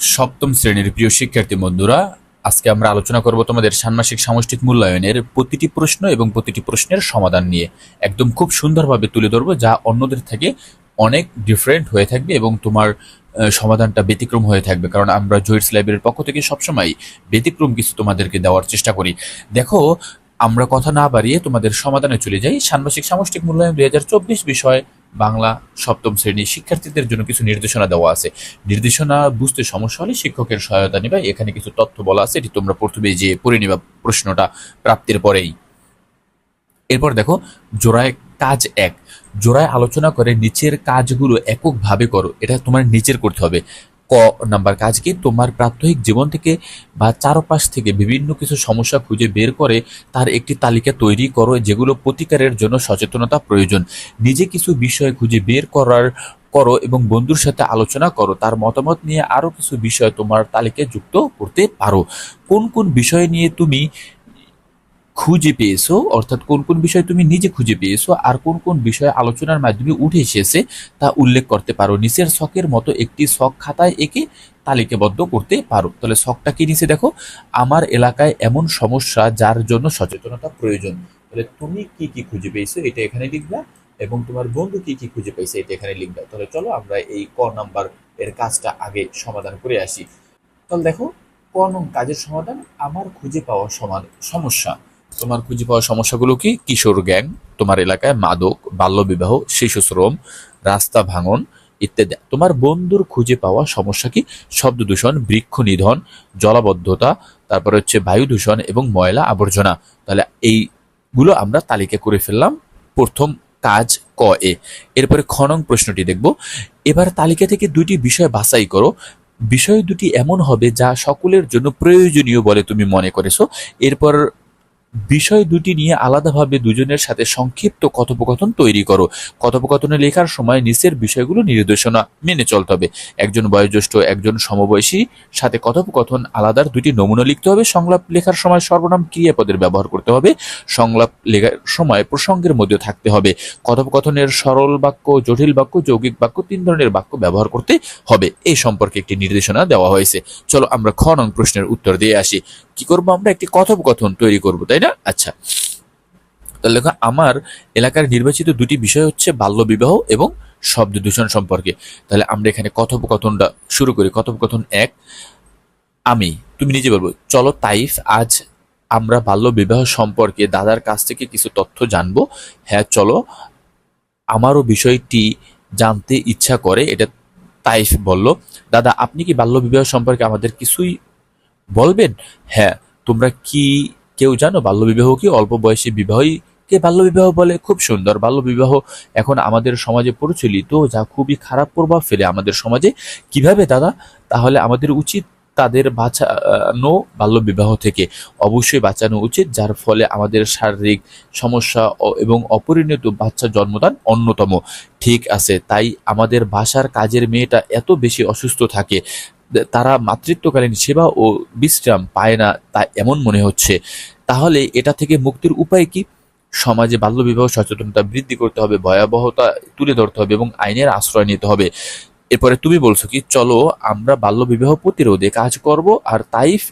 সপ্তম শ্রেণির প্রিয় শিক্ষার্থী বন্ধুরা, আজকে আমরা আলোচনা করব তোমাদের ষান্মাসিক সামষ্টিক মূল্যায়নের প্রতিটি প্রশ্ন এবং প্রতিটি প্রশ্নের সমাধান নিয়ে। একদম খুব সুন্দরভাবে তুলে ধরবো, যা অন্যদের থেকে অনেক ডিফারেন্ট হয়ে থাকবে এবং তোমার সমাধানটা ব্যতিক্রম হয়ে থাকবে। কারণ আমরা জয়েন্টস লাইব্রেরির পক্ষ থেকে সবসময় ব্যতিক্রম কিছু তোমাদেরকে দেওয়ার চেষ্টা করি। দেখো, আমরা কথা না বাড়িয়ে তোমাদের সমাধানে চলে যাই ষান্মাসিক সামষ্টিক মূল্যায়ন দুই হাজার চব্বিশ বিষয়। বাংলা সপ্তম শ্রেণির শিক্ষার্থীদের জন্য কিছু নির্দেশনা দেওয়া আছে। নির্দেশনা বুঝতে সমস্যা হলে শিক্ষকের সহায়তা নেবে। এখানে কিছু তথ্য বলা আছে, এটি তোমরা প্রথমে যে পড়ে নেবা প্রশ্নটা প্রাপ্তির পরেই। এরপর দেখো, জোড়ায় কাজ এক। জোড়ায় আলোচনা করে নিচের কাজগুলো এককভাবে করো। এটা তোমার নিচের করতে হবে। ক নাম্বার কাজ কি? তোমার প্রাত্যহিক জীবন থেকে বা চারপাশ থেকে বিভিন্ন কিছু সমস্যা খুঁজে বের করে তার একটি তালিকা তৈরি করো যেগুলো প্রতিকারের জন্য সচেতনতা প্রয়োজন। নিজে কিছু বিষয় খুঁজে বের করার করো এবং বন্ধুর সাথে আলোচনা করো। তার মতামত নিয়ে আরও কিছু বিষয় তোমার তালিকায় যুক্ত করতে পারো। কোন কোন বিষয় নিয়ে তুমি খুঁজে পেয়েছ? অর্থাৎ কোন কোন বিষয় তুমি নিজে খুঁজে পেয়েছ? আর কোন কোন বিষয় আলোচনার মাধ্যমে উঠে এসেছে তা উল্লেখ করতে পারো। নিচের শখের মতো একটি শখ খাতায় একে তালিকাবদ্ধ করতে পারো। তাহলে শখটা কি নিচে দেখো? আমার এলাকায় এমন সমস্যা যার জন্য সচেতনতা প্রয়োজন। তাহলে তুমি কি কি খুঁজে পেয়েছ এটা এখানে লিখবা এবং তোমার বন্ধু কি কি খুঁজে পেয়েছে এটা এখানে লিখবা। তাহলে চলো আমরা এই ক নাম্বার এর কাজটা আগে সমাধান করে আসি। তাহলে দেখো, ক নং, কাজের সমাধান, আমার খুঁজে পাওয়া সমান সমস্যা। তোমার খুঁজে পাওয়া সমস্যাগুলো কি? কিশোর গ্যাং, তোমার এলাকায় মাদক, বাল্যবিবাহ শিশু শ্রম রাস্তা ভাঙন ইত্যাদি। তোমার বন্ধুর খুঁজে পাওয়া সমস্যা কি? শব্দ দূষণ, বৃক্ষ নিধন, জলাবদ্ধতা, তারপর হচ্ছে বায়ু দূষণ এবং ময়লা আবর্জনা। তাহলে এইগুলো আমরা তালিকা করে ফেললাম। প্রথম কাজ ক এ। এরপরে খনং প্রশ্নটি দেখব। এবার তালিকা থেকে দুইটি বিষয় বাছাই করো। বিষয় দুটি এমন হবে যা সকলের জন্য প্রয়োজনীয় বলে তুমি মনে করেছ। এরপর বিষয় দুটি নিয়ে আলাদাভাবে দুজনের সাথে সংক্ষিপ্ত কথোপকথন তৈরি করো। কথোপকথনে লেখার সময় নিচের বিষয়গুলো নির্দেশনা মেনে চলতে হবে। একজন বয়োজ্যেষ্ঠ, একজন সমবয়সী সাথে কথোপকথন আলাদার দুটি নমুনা লিখতে হবে। সংলাপ লেখার সময় সর্বনাম ক্রিয়াপদের ব্যবহার করতে হবে। সংলাপ লেখার সময় প্রসঙ্গের মধ্যে থাকতে হবে। কথোপকথনের সরল বাক্য, জটিল বাক্য, যৌগিক বাক্য, তিন ধরনের বাক্য ব্যবহার করতে হবে। এই সম্পর্কে একটি নির্দেশনা দেওয়া হয়েছে। চলো আমরা খ নং প্রশ্নের উত্তর দিয়ে আসি। কি করব আমরা? একটি কথোপকথন তৈরি করব, তাই না? আচ্ছা। তাহলে দেখো, আমার এলাকার নির্বাচিত দুটি বিষয় হচ্ছে বাল্যবিবাহ এবং শব্দ দূষণ সম্পর্কে। তাহলে আমরা এখানে কথোপকথনটা শুরু করি। কথোপকথন এক, আমি, তুমি নিজে বলব, চলো তাইফ, আজ আমরা বাল্যবিবাহ সম্পর্কে দাদার কাছ থেকে কিছু তথ্য জানব। হ্যাঁ চলো, আমারও বিষয়টি জানতে ইচ্ছা করে, এটা তাইফ বলল। দাদা, আপনি কি বাল্যবিবাহ সম্পর্কে আমাদের কিছুই বলবেন? হ্যাঁ তোমরা কি কেউ জানো বাল্যবিবাহ কি অল্প বয়সী বিবাহই কে বাল্যবিবাহ বলে, খুব সুন্দর বাল্যবিবাহ এখন আমাদের সমাজে প্রচলিত, যা খুবই খারাপ প্রভাব ফেলে আমাদের সমাজে। কীভাবে দাদা? তাহলে আমাদের উচিত তাদের বাঁচানো বাল্যবিবাহ থেকে। অবশ্যই বাঁচানো উচিত, যার ফলে আমাদের শারীরিক সমস্যা এবং অপরিণত বাচ্চা জন্মদান অন্যতম। ঠিক আছে, তাই আমাদের বাসার কাজের মেয়েটা এত বেশি অসুস্থ থাকে। তারা মাতৃত্বকালীন সেবা ও বিশ্রাম পায় না তা এমন মনে হচ্ছে। তাহলে এটা থেকে মুক্তির উপায় কি? সমাজে বাল্যবিবাহ সচেতনতা বৃদ্ধি করতে হবে, ভয়াবহতা তুলে ধরতে হবে এবং আইনের আশ্রয় নিতে হবে। এরপরে তুমি বলছো কি, চলো আমরা বাল্যবিবাহ প্রতিরোধে কাজ করব আর তাইফ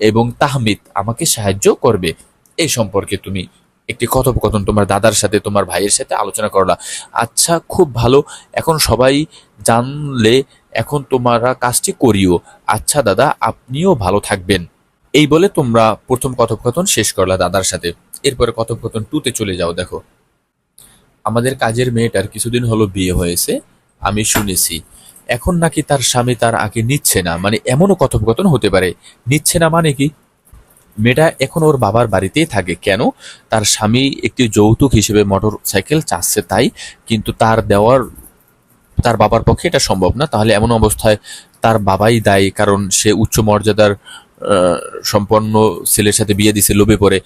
এবং তাহমিদ আমাকে সাহায্য করবে। এই সম্পর্কে তুমি একটি কথোপকথন তোমার দাদার সাথে, তোমার ভাইয়ের সাথে আলোচনা করলা। আচ্ছা খুব ভালো। এখন সবাই জানলে এখন তোমরা কাজটি করিও। আচ্ছা দাদা, আপনিও ভালো থাকবেন। এই বলে তোমরা প্রথম কথোপকথন শেষ করলা দাদার সাথে। এরপরে কথোপকথন টুতে চলে যাও, দেখো। আমাদের কাজের মেয়েটার কিছুদিন হলো বিয়ে হয়েছে, আমি শুনেছি। এখন নাকি তার স্বামী তার আগে নিচ্ছে না মানে এমনও কথোপকথন হতে পারে। নিচ্ছে না মানে কি? মেয়েটা এখন ওর বাবার বাড়িতেই থাকে। কেন? তার স্বামী একটি যৌতুক হিসেবে মোটর সাইকেল চাচ্ছে তাই, কিন্তু তার দেওয়ার, তার বাবার পক্ষে এটা সম্ভব না। তাহলে এমন অবস্থায় তার বাবাই দায়ী, কারণ সে উচ্চ মর্যাদার সম্পন্ন ছেলের সাথে বিয়ে দিছে, লোভে পড়ে।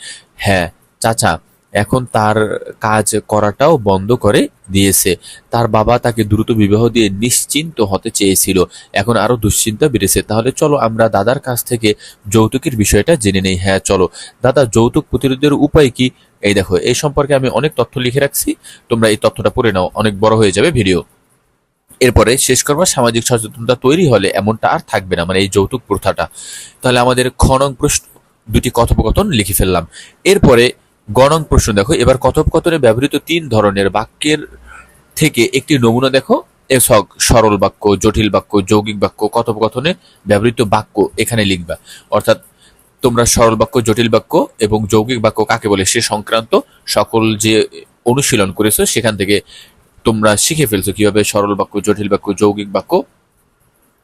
হ্যাঁ চাচা এখন তার কাজ করাটাও বন্ধ করে দিয়েছে। তার বাবা তাকে দ্রুত বিবাহ দিয়ে নিশ্চিন্ত হতে চেয়েছিল। এখন আরও দুশ্চিন্তা বেড়েছে। তাহলে চলো আমরা দাদার কাছ থেকে যৌতুকের বিষয়টা জেনে নেই। হ্যাঁ চলো। দাদা, যৌতুক প্রতিরোধের উপায় কি? এই দেখো এই সম্পর্কে আমি অনেক তথ্য লিখে রাখছি। তোমরা এই তথ্যটা পড়ে নাও। অনেক বড় হয়ে যাবে ভিডিও। এরপরে শেষ করবার সামাজিক সচেতনতা তৈরি হলে এমনটা আর থাকবে না মানে এই যৌতুক প্রথাটা। তাহলে আমাদের খনং প্রশ্ন দুটি কথোপকথন লিখে ফেললাম। এরপরে গণং প্রশ্ন দেখো, এবার কথোপকথনে ব্যবহৃত তিন ধরনের বাক্যের থেকে একটি নমুনা দেখো এসক সরল বাক্য, জটিল বাক্য, যৌগিক বাক্য, কথোপকথনে ব্যবহৃত বাক্য এখানে লিখবা। অর্থাৎ তোমরা সরল বাক্য, জটিল বাক্য এবং যৌগিক বাক্য কাকে বলে সে সংক্রান্ত সকল যে অনুশীলন করেছ, সেখান থেকে তোমরা শিখে ফেলছো কীভাবে সরল বাক্য, জটিল বাক্য, যৌগিক বাক্য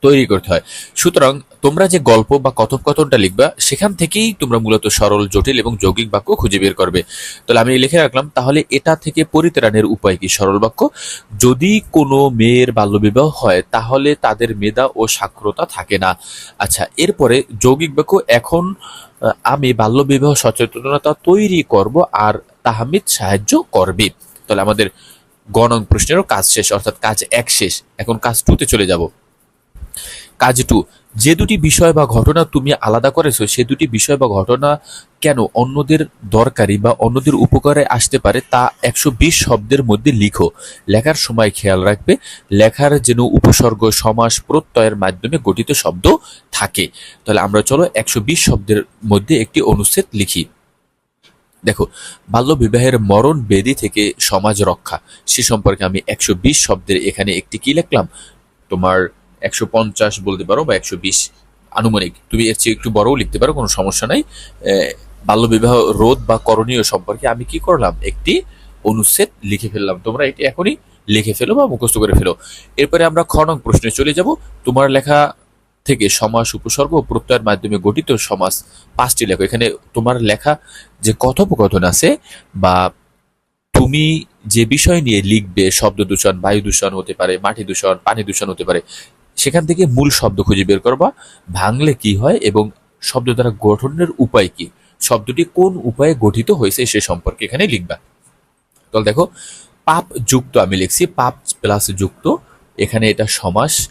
তৈরি করতে হয়। সুতরাং তোমরা যে গল্প বা কথোপকথনটা লিখবা, সেখান থেকেই তোমরা মূলত সরল, জটিল এবং যৌগিক বাক্য খুঁজে বের করবে। তাহলে আমি লিখে রাখলাম, তাহলে এটা থেকে পরিত্রাণের উপায় কি? সরল বাক্য? যদি কোনো মেয়ের বাল্যবিবাহ হয়, তাহলে তাদের মেধা ও সাক্ষরতা থাকে না। আচ্ছা এরপরে যৌগিক বাক্য, এখন আমি বাল্যবিবাহ সচেতনতা তৈরি করব আর তাহমিদ সাহায্য করবে। তাহলে আমাদের গণং প্রশ্নেরও কাজ শেষ, অর্থাৎ কাজ এক শেষ। এখন কাজ টুতে চলে যাব। কাজ টু। যে দুটি বিষয় বা ঘটনা তুমি আলাদা করেছ, সে দুটি বিষয় বা ঘটনা কেন অন্যদের দরকারি বা অন্যদের উপকারে আসতে পারে তা একশো বিশ শব্দের মধ্যে লিখো। লেখার সময় খেয়াল রাখবে, লেখার যেন উপসর্গ, সমাস, প্রত্যয়ের মাধ্যমে গঠিত শব্দ থাকে। তাহলে আমরা চলো একশো বিশ শব্দের মধ্যে একটি অনুচ্ছেদ লিখি। দেখো বাল্য বিবাহের মরণ বেদি থেকে সমাজ রক্ষা। সে সম্পর্কে আমি একশো বিশ শব্দের এখানে একটি কি লিখলাম? তোমার একশো পঞ্চাশ বলতে পারো বা একশো বিশ আনুমানিক। তুমি এর চেয়ে একটু বড়ও লিখতে পারো, কোনো সমস্যা নাই। বাল্য বিবাহ রোধ বা করণীয় সম্পর্কে আমি কি করলাম? একটি অনুচ্ছেদ লিখে ফেললাম। তোমরা এটি এখনই লিখে ফেলো বা মুখস্থ করে ফেলো। এরপরে আমরা খ নং প্রশ্নে চলে যাব। তোমার লেখা থেকে সমাস, উপসর্গ প্রত্যয়ের মাধ্যমে গঠিত সমাস পাঁচটি লেখো। এখানে তোমার লেখা যে কথোপকথন আছে বা তুমি যে বিষয় নিয়ে লিখবে, শব্দ দূষণ, বায়ু দূষণ হতে পারে, মাটি দূষণ, পানি দূষণ হতে পারে সেখান থেকে মূল শব্দ খুঁজে বের করবা। ভাঙলে কি হয় এবং শব্দ দ্বারা গঠনের উপায় কি? শব্দটি কোন উপায়ে গঠিত হয়েছে সে সম্পর্কে এখানে লিখবা। তাহলে দেখো, পাপ যুক্ত আমি লিখছি, পাপ প্লাস যুক্ত, এখানে এটা সমাস,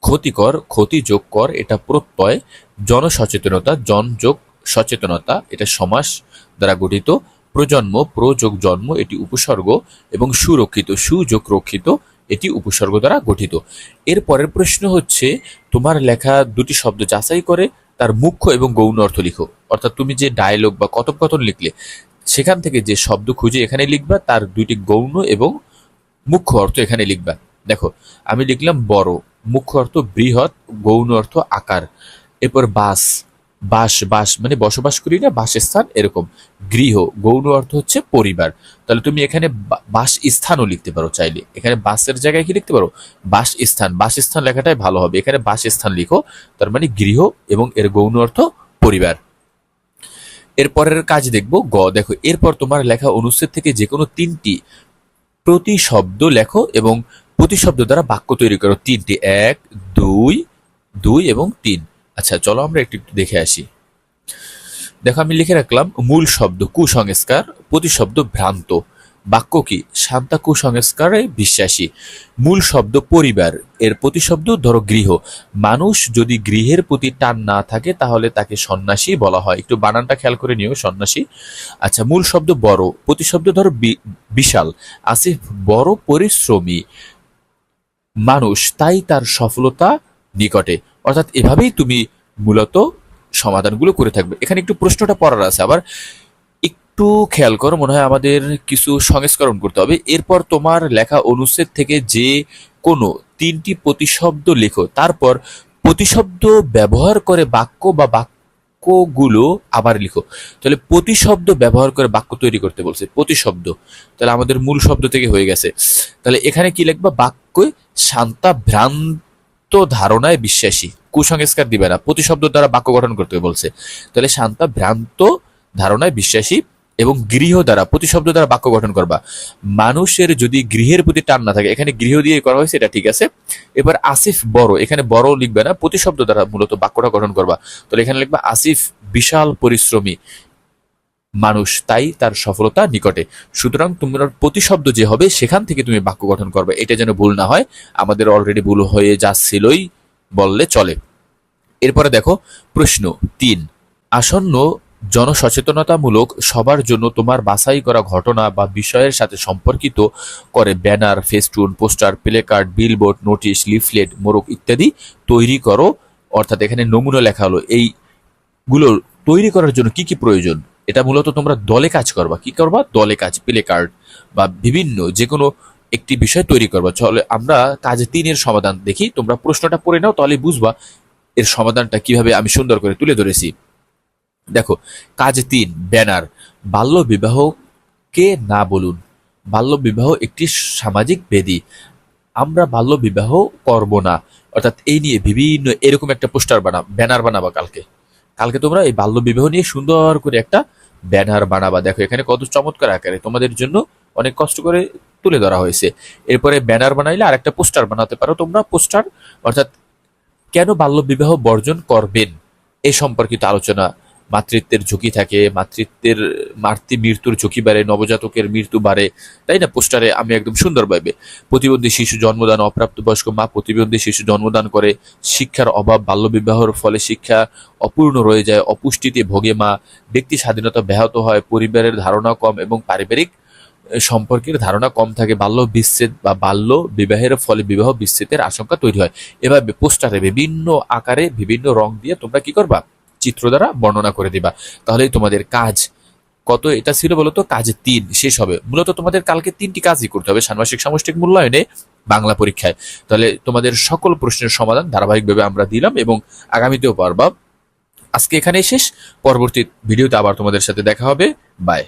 ক্ষতিকর, ক্ষতি যোগ কর, এটা প্রত্যয়, জনসচেতনতা, জন যোগ সচেতনতা, এটা সমাস দ্বারা গঠিত, প্রজন্ম, প্রযোগ, জন্ম, এটি উপসর্গ, এবং সুরক্ষিত, সুযোগ রক্ষিত এটি উপসর্গ দ্বারা গঠিত। এর পরের প্রশ্ন হচ্ছে, তোমার লেখা দুটি শব্দ যাচাই করে, তার মুখ্য এবং গৌণ অর্থ লিখো। অর্থাৎ তুমি যে ডায়লগ বা কথোপকথন লিখলে, সেখান থেকে যে শব্দ খুঁজে এখানে লিখবা, তার দুইটি গৌণ এবং মুখ্য অর্থ এখানে লিখবা। দেখো, আমি লিখলাম বড়, মুখ্য অর্থ বৃহৎ, গৌণ অর্থ আকার। এরপর বাস বাস বাস মানে বসবাস করি না, বাসস্থান এরকম। গৃহ, গৌণ অর্থ হচ্ছে পরিবার। তাহলে তুমি এখানে বাস স্থানও লিখতে পারো চাইলে। এখানে বাসের জায়গায় কি লিখতে পারো? বাস স্থান বাসস্থান লেখাটাই ভালো হবে। এখানে বাসস্থান লিখো, তার মানে গৃহ এবং এর গৌণ অর্থ পরিবার। এরপরের কাজ দেখব, গ। দেখো, এরপর তোমার লেখা অনুচ্ছেদ থেকে যে কোনো তিনটি প্রতি শব্দ লেখো এবং প্রতি শব্দ দ্বারা বাক্য তৈরি করো। তিনটি, এক, দুই দুই এবং তিন। আচ্ছা চলো আমরা একটু একটু দেখে আসি। দেখো, আমি লিখে রাখলাম, মূল শব্দ কুসংস্কার, প্রতিশব্দ ভ্রান্ত। বাক্য কি? শান্তা কুসংস্কারে বিশ্বাসী। মূল শব্দ পরিবার, এর প্রতিশব্দ ধরো গৃহ। মানুষ যদি গৃহের প্রতি টান না থাকে, তাহলে তাকে সন্ন্যাসী বলা হয়। একটু বানানটা খেয়াল করে নিও, সন্ন্যাসী। আচ্ছা মূল শব্দ বড়, প্রতিশব্দ ধরো বিশাল। আসিফ, বড় পরিশ্রমী মানুষ, তাই তার সফলতা নিকটে। অর্থাৎ এভাবেই তুমি মূলত সমাধানগুলো করে থাকবে। এখানে একটু প্রশ্নটা পড়ার আছে আবার। একটু খেয়াল করো, মনে হয় আমাদের কিছু সংস্করণ করতে হবে। এরপর তোমার লেখা অনুচ্ছেদ থেকে যে কোনো তিনটি প্রতিশব্দ লেখো। তারপর প্রতিশব্দ ব্যবহার করে বাক্য বা বাক্যগুলো আবার লিখো। তাহলে প্রতিশব্দ ব্যবহার করে বাক্য তৈরি করতে বলছে, প্রতিশব্দ। তাহলে আমাদের মূল শব্দ থেকে হয়ে গেছে। তাহলে এখানে কি লিখবা? বাক্যে শান্তা ভ্রান্ত ধারণায় বিশ্বাসী। কুসংস্কার দিবে না। প্রতিশব্দ দ্বারা বাক্য গঠন করতে বলছে। তাহলে শান্তা, ভ্রান্ত ধারণায় বিশ্বাসী এবং গৃহ দ্বারা, প্রতিশব্দ দ্বারা বাক্য গঠন করবা। মানুষের যদি গৃহের প্রতি টান না থাকে, এখানে গৃহ দিয়ে করা হয়েছে, এটা ঠিক আছে। এবার আসিফ বড়, এখানে বড় লিখবে না, প্রতিশব্দ দ্বারা মূলত বাক্যটা গঠন করবা। তাহলে এখানে লিখবা, আসিফ বিশাল পরিশ্রমী। মানুষ তাই তার সফলতা নিকটে। সুতরাং তোমার প্রতিশব্দ যে হবে, সেখান থেকে তুমি বাক্য গঠন করবে। এটা যেন ভুল না হয়, আমাদের অলরেডি ভুল হয়ে যাচ্ছিলই বললে চলে। এরপরে দেখো, প্রশ্ন তিন, আসন্ন জনসচেতনতামূলক সবার জন্য তোমার বাছাই করা ঘটনা বা বিষয়ের সাথে সম্পর্কিত করে banner, festoon, poster placard billboard, notice, leaflet, মোড়ক ইত্যাদি তৈরি করো। অর্থাৎ এখানে নমুনা লেখা হলো। এইগুলো তৈরি করার জন্য কি কি প্রয়োজন? এটা মূলত তোমরা দলে কাজ করবা। কি করবা? দলে কাজ, প্লে কার্ড বা বিভিন্ন যে কোনো একটি বিষয় তৈরি করবা। চলে আমরা কাজ তিনের সমাধান দেখি। তোমরা প্রশ্নটা পড়ে নাও, তাহলে বুঝবা এর সমাধানটা কীভাবে আমি সুন্দর করে তুলে ধরেছি। দেখো, কাজ তিন, ব্যানার। বাল্য বিবাহকে না বলুন? বাল্য বিবাহ একটি সামাজিক বেদি। আমরা বাল্য বিবাহ করব না। অর্থাৎ এই নিয়ে বিভিন্ন এরকম একটা পোস্টার বানা ব্যানার বানাবা কালকে। কালকে তোমরা এই বাল্য বিবাহ নিয়ে সুন্দর করে একটা ব্যানার বানাবা। দেখো, এখানে কত চমৎকার আকারে তোমাদের জন্য অনেক কষ্ট করে তুলে ধরা হয়েছে। এরপরে ব্যানার বানাইলে আর একটা পোস্টার বানাতে পারো তোমরা, পোস্টার। অর্থাৎ কেন বাল্য বিবাহ বর্জন করবেন? এ সম্পর্কিত আলোচনা মাতৃত্বের ঝুঁকি থাকে, মাতৃত্বের, মাতৃ মৃত্যুর ঝুঁকি বাড়ে, নবজাতকের মৃত্যু বাড়ে। তাই না, পোস্টারে আমি একদম সুন্দরভাবে প্রতিবন্ধী শিশু জন্মদান, অপ্রাপ্তবয়স্ক মা প্রতিবন্ধী শিশু জন্মদান করে, শিক্ষার অভাব বাল্যবিবাহর ফলে শিক্ষা অপূর্ণ রয়ে যায়, অপুষ্টিতে ভোগে মা, ব্যক্তি স্বাধীনতা ব্যাহত হয়, পরিবারের ধারণা কম এবং পারিবারিক সম্পর্কের ধারণা কম থাকে, বাল্য বিচ্ছেদ বা বাল্য বিবাহের ফলে বিবাহ বিচ্ছেদের আশঙ্কা তৈরি হয়। এভাবে পোস্টারে বিভিন্ন আকারে বিভিন্ন রং দিয়ে তোমরা কি করবা? চিত্র দ্বারা বর্ণনা করে দিবা। তাহলেই তোমাদের কাজ কত? এটা ছিল বলতো কাজ তিন, শেষ হবে। মূলত তোমাদের কালকে তিনটি কাজই করতে হবে ষান্মাসিক সামষ্টিক মূল্যায়নে, বাংলা পরীক্ষায়। তাহলে তোমাদের সকল প্রশ্নের সমাধান ধারাবাহিকভাবে আমরা দিলাম এবং আগামীতেও পারবা। আজকে এখানেই শেষ। পরবর্তী ভিডিওতে আবার তোমাদের সাথে দেখা হবে। বাই।